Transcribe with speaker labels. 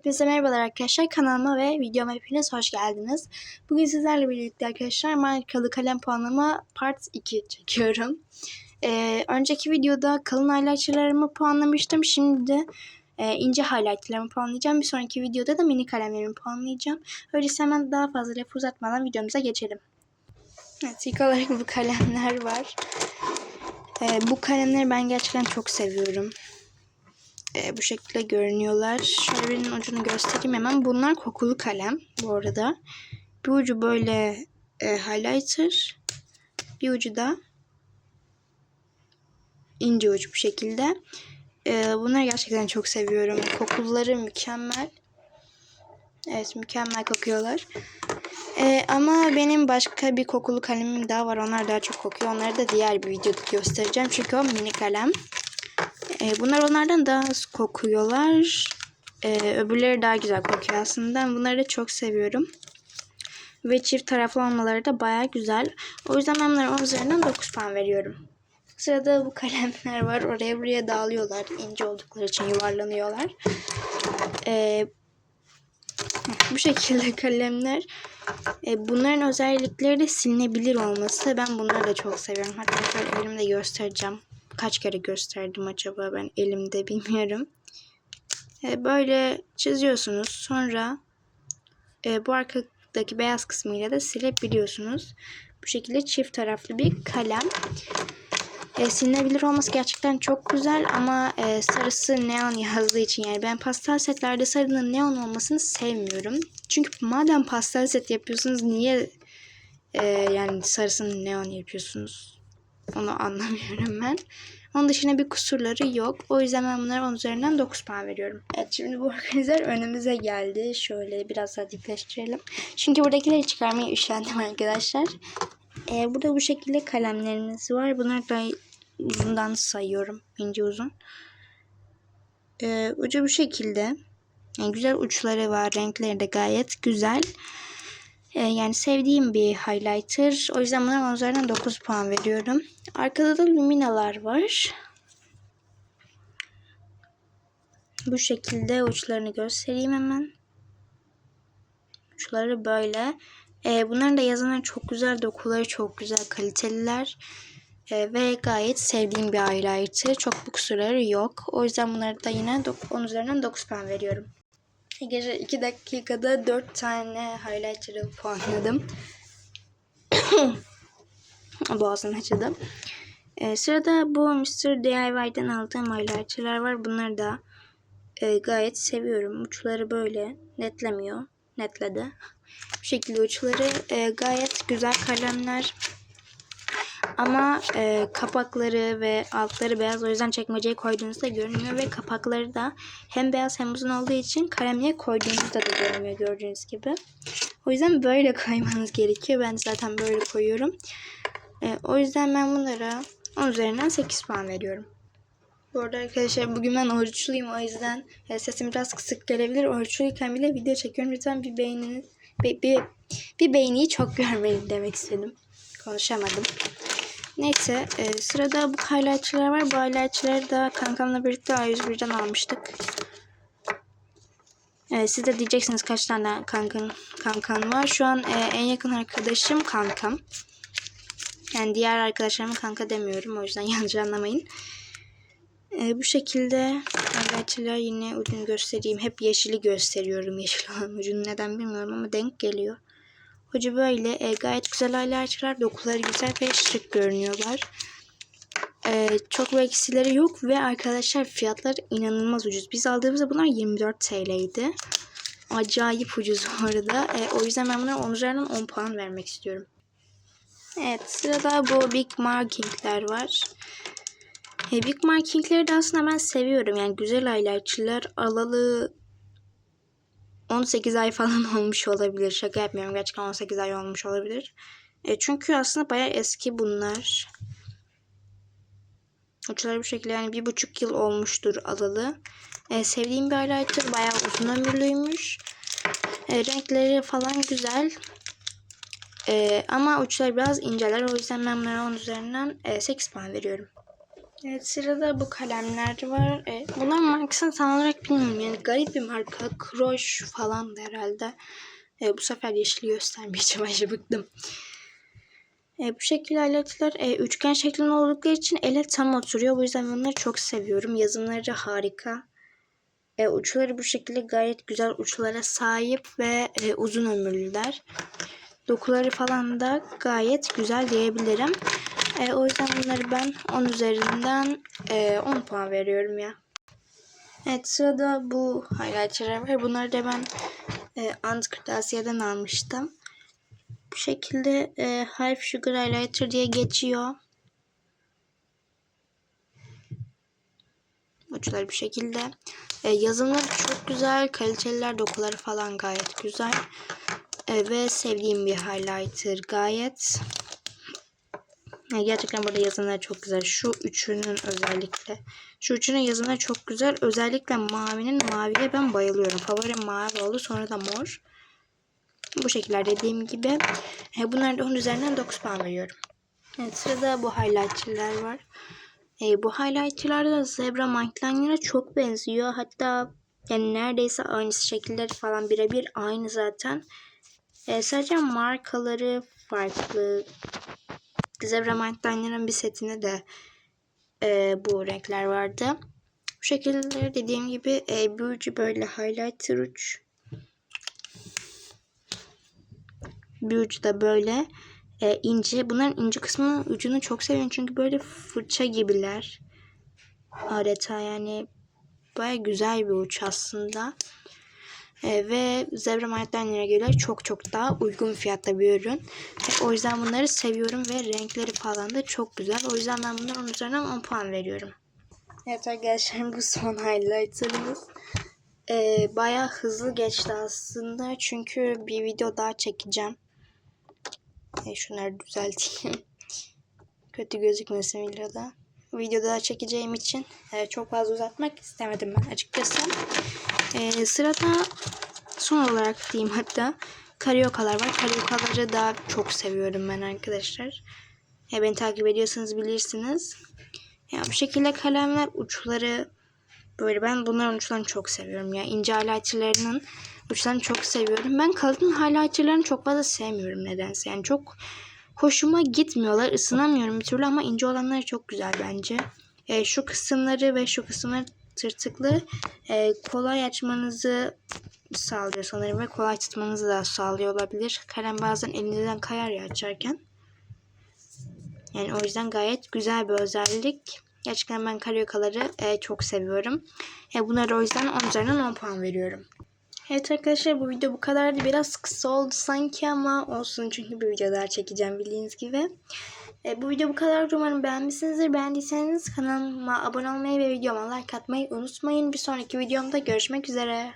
Speaker 1: Hepinize merhabalar arkadaşlar. Kanalıma ve videoma hepiniz hoş geldiniz. Bugün sizlerle birlikte arkadaşlar markalı kalem puanlama part 2 çekiyorum. Ee, önceki videoda kalın highlightlarımı puanlamıştım. Şimdi de e, ince highlightlarımı puanlayacağım. Bir sonraki videoda da mini kalemlerimi puanlayacağım. Öyleyse hemen daha fazla laf uzatmadan videomuza geçelim. Evet ilk olarak bu kalemler var. Ee, bu kalemleri ben gerçekten çok seviyorum. Ee, bu şekilde görünüyorlar. Şöyle ucunu göstereyim hemen. Bunlar kokulu kalem bu arada. Bir ucu böyle e, highlighter. Bir ucu da ince uç bu şekilde. Ee, bunları gerçekten çok seviyorum. Kokuları mükemmel. Evet mükemmel kokuyorlar. Ee, ama benim başka bir kokulu kalemim daha var. Onlar daha çok kokuyor. Onları da diğer bir videoda göstereceğim. Çünkü o mini kalem. Ee, bunlar onlardan daha az kokuyorlar. Ee, öbürleri daha güzel kokuyor aslında. Bunları da çok seviyorum. Ve çift taraflı olmaları da baya güzel. O yüzden ben bunlara 10 üzerinden 9 puan veriyorum. Sırada bu kalemler var. Oraya buraya dağılıyorlar. İnce oldukları için yuvarlanıyorlar. Ee, bu şekilde kalemler. E, bunların özellikleri de silinebilir olması. Ben bunları da çok seviyorum. Hatta şöyle elimde göstereceğim. Kaç kere gösterdim acaba ben elimde bilmiyorum. E, böyle çiziyorsunuz. Sonra e, bu arkadaki beyaz kısmıyla da silebiliyorsunuz. Bu şekilde çift taraflı bir kalem. E, silinebilir olması gerçekten çok güzel ama e, sarısı neon yazdığı için yani ben pastel setlerde sarının neon olmasını sevmiyorum. Çünkü madem pastel set yapıyorsunuz niye e, yani sarısını neon yapıyorsunuz? Onu anlamıyorum ben. Onun dışında bir kusurları yok. O yüzden ben bunlara 10 üzerinden 9 puan veriyorum. Evet şimdi bu organizer önümüze geldi. Şöyle biraz daha dikleştirelim. Çünkü buradakileri çıkarmaya üşendim arkadaşlar. Ee, burada bu şekilde kalemlerimiz var. Bunlar da uzundan sayıyorum. ince uzun. Ee, ucu bu şekilde. Yani güzel uçları var. Renkleri de gayet güzel. Ee, yani sevdiğim bir highlighter. O yüzden buna 10 üzerinden 9 puan veriyorum. Arkada da luminalar var. Bu şekilde uçlarını göstereyim hemen. Uçları böyle. Ee, bunların da yazanları çok güzel. Dokuları çok güzel. Kaliteliler. Ee, ve gayet sevdiğim bir highlighter. Çok bu kusurları yok. O yüzden bunları da yine 10 üzerinden 9 puan veriyorum. Gece 2 dakikada 4 tane highlighter'ı puanladım. Boğazım açıldı. Ee, sırada bu Mr. DIY'den aldığım highlighter'lar var. Bunları da e, gayet seviyorum. Uçları böyle netlemiyor. Netledi. Bu şekilde uçları e, gayet güzel kalemler. Ama e, kapakları ve altları beyaz o yüzden çekmeceye koyduğunuzda görünmüyor ve kapakları da hem beyaz hem uzun olduğu için kalemliğe koyduğunuzda da görünmüyor gördüğünüz gibi. O yüzden böyle koymanız gerekiyor. Ben zaten böyle koyuyorum. E, o yüzden ben bunlara 10 üzerinden 8 puan veriyorum. Bu arada arkadaşlar bugün ben oruçluyum o yüzden e, sesim biraz kısık gelebilir. Oruçluyken bile video çekiyorum. Lütfen bir beğeniniz, bir, bir, bir beğeniyi çok görmeyin demek istedim. Konuşamadım. Neyse e, sırada bu highlightçılar var. Bu highlightçıları da kankamla birlikte A101'den almıştık. E, siz de diyeceksiniz kaç tane kankan, kankan var. Şu an e, en yakın arkadaşım kankam. Yani diğer arkadaşlarıma kanka demiyorum. O yüzden yanlış anlamayın. E, bu şekilde highlightçılar yine ucunu göstereyim. Hep yeşili gösteriyorum. Yeşil olan ucunu neden bilmiyorum ama denk geliyor. Ucu böyle e, gayet güzel highlighterlar. Dokuları güzel ve şık görünüyorlar. E, çok bir eksileri yok ve arkadaşlar fiyatlar inanılmaz ucuz. Biz aldığımızda bunlar 24 TL'ydi. Acayip ucuz bu arada. E, o yüzden ben bunlara 10 üzerinden 10 puan vermek istiyorum. Evet sırada bu Big Marking'ler var. E, Big Marking'leri de aslında ben seviyorum. Yani güzel highlightçılar alalı 18 ay falan olmuş olabilir. Şaka yapmıyorum. Gerçekten 18 ay olmuş olabilir. E, çünkü aslında bayağı eski bunlar. Uçları bu şekilde yani bir buçuk yıl olmuştur alalı. E, sevdiğim bir highlighter. Bayağı uzun ömürlüymüş. E, renkleri falan güzel. E, ama uçları biraz inceler. O yüzden ben bunlara 10 üzerinden e, 8 puan veriyorum. Evet sırada bu kalemler var. E, bunların markasını tam olarak bilmiyorum. Yani garip bir marka. Kroş falan da herhalde. E, bu sefer yeşili göstermeyeceğim. Ayşe bıktım. E, bu şekilde aletler e, üçgen şeklinde oldukları için ele tam oturuyor. Bu yüzden bunları çok seviyorum. Yazımları harika. E, uçları bu şekilde gayet güzel uçlara sahip ve e, uzun ömürlüler. Dokuları falan da gayet güzel diyebilirim. E, o yüzden bunları ben 10 üzerinden e, 10 puan veriyorum ya. Evet sırada bu highlighter'lar var. Bunları da ben e, Ant Kırtasiye'den almıştım. Bu şekilde e, Half Sugar Highlighter diye geçiyor. Uçları bu şekilde. E, yazımları çok güzel. Kaliteliler dokuları falan gayet güzel. E, ve sevdiğim bir highlighter gayet. E, gerçekten burada yazımları çok güzel. Şu üçünün özellikle. Şu üçünün yazımları çok güzel. Özellikle mavinin maviye ben bayılıyorum. Favorim mavi oldu. Sonra da mor. Bu şekiller dediğim gibi. E, bunlara da 10 üzerinden 9 puan veriyorum. Evet, sırada bu highlighter'lar var. E, bu highlighter'lar da Zebra Mindliner'a çok benziyor. Hatta yani neredeyse aynısı şekilleri falan birebir aynı zaten. E, sadece markaları farklı. Zebra Mindliner'ın bir setinde de e, bu renkler vardı. Bu şekilde dediğim gibi e, bir ucu böyle highlighter uç. Bir ucu da böyle e, ince. Bunların ince kısmının ucunu çok seviyorum. Çünkü böyle fırça gibiler. Adeta yani baya güzel bir uç aslında. E, ve Zebra Mindliner'a göre çok çok daha uygun fiyatta bir ürün. E, o yüzden bunları seviyorum ve renkleri falan da çok güzel. O yüzden ben bunların üzerinden 10 puan veriyorum. Evet arkadaşlar bu son highlighter'ımız. E, baya hızlı geçti aslında. Çünkü bir video daha çekeceğim. E, şunları düzelteyim. Kötü gözükmesin videoda. Videoda çekeceğim için e, çok fazla uzatmak istemedim ben açıkçası. E, sırada son olarak diyeyim hatta karyokalar var. Karyokaları da çok seviyorum ben arkadaşlar. E, beni takip ediyorsanız bilirsiniz. Ya bu şekilde kalemler uçları böyle ben bunların uçlarını çok seviyorum ya. ince highlighterlarının uçlarını çok seviyorum. Ben kalın highlighterlarını çok fazla sevmiyorum nedense. Yani çok hoşuma gitmiyorlar. Isınamıyorum bir türlü ama ince olanları çok güzel bence. E, şu kısımları ve şu kısımları tırtıklı e, kolay açmanızı sağlıyor sanırım ve kolay tutmanızı da sağlıyor olabilir. Kalem bazen elinizden kayar ya açarken. Yani o yüzden gayet güzel bir özellik. Gerçekten ben karyokaları e, çok seviyorum. E, bunları o yüzden 10 üzerinden 10 puan veriyorum. Evet arkadaşlar bu video bu kadardı. Biraz kısa oldu sanki ama olsun çünkü bir video daha çekeceğim bildiğiniz gibi. E, bu video bu kadar. Umarım beğenmişsinizdir. Beğendiyseniz kanalıma abone olmayı ve videoma like atmayı unutmayın. Bir sonraki videomda görüşmek üzere.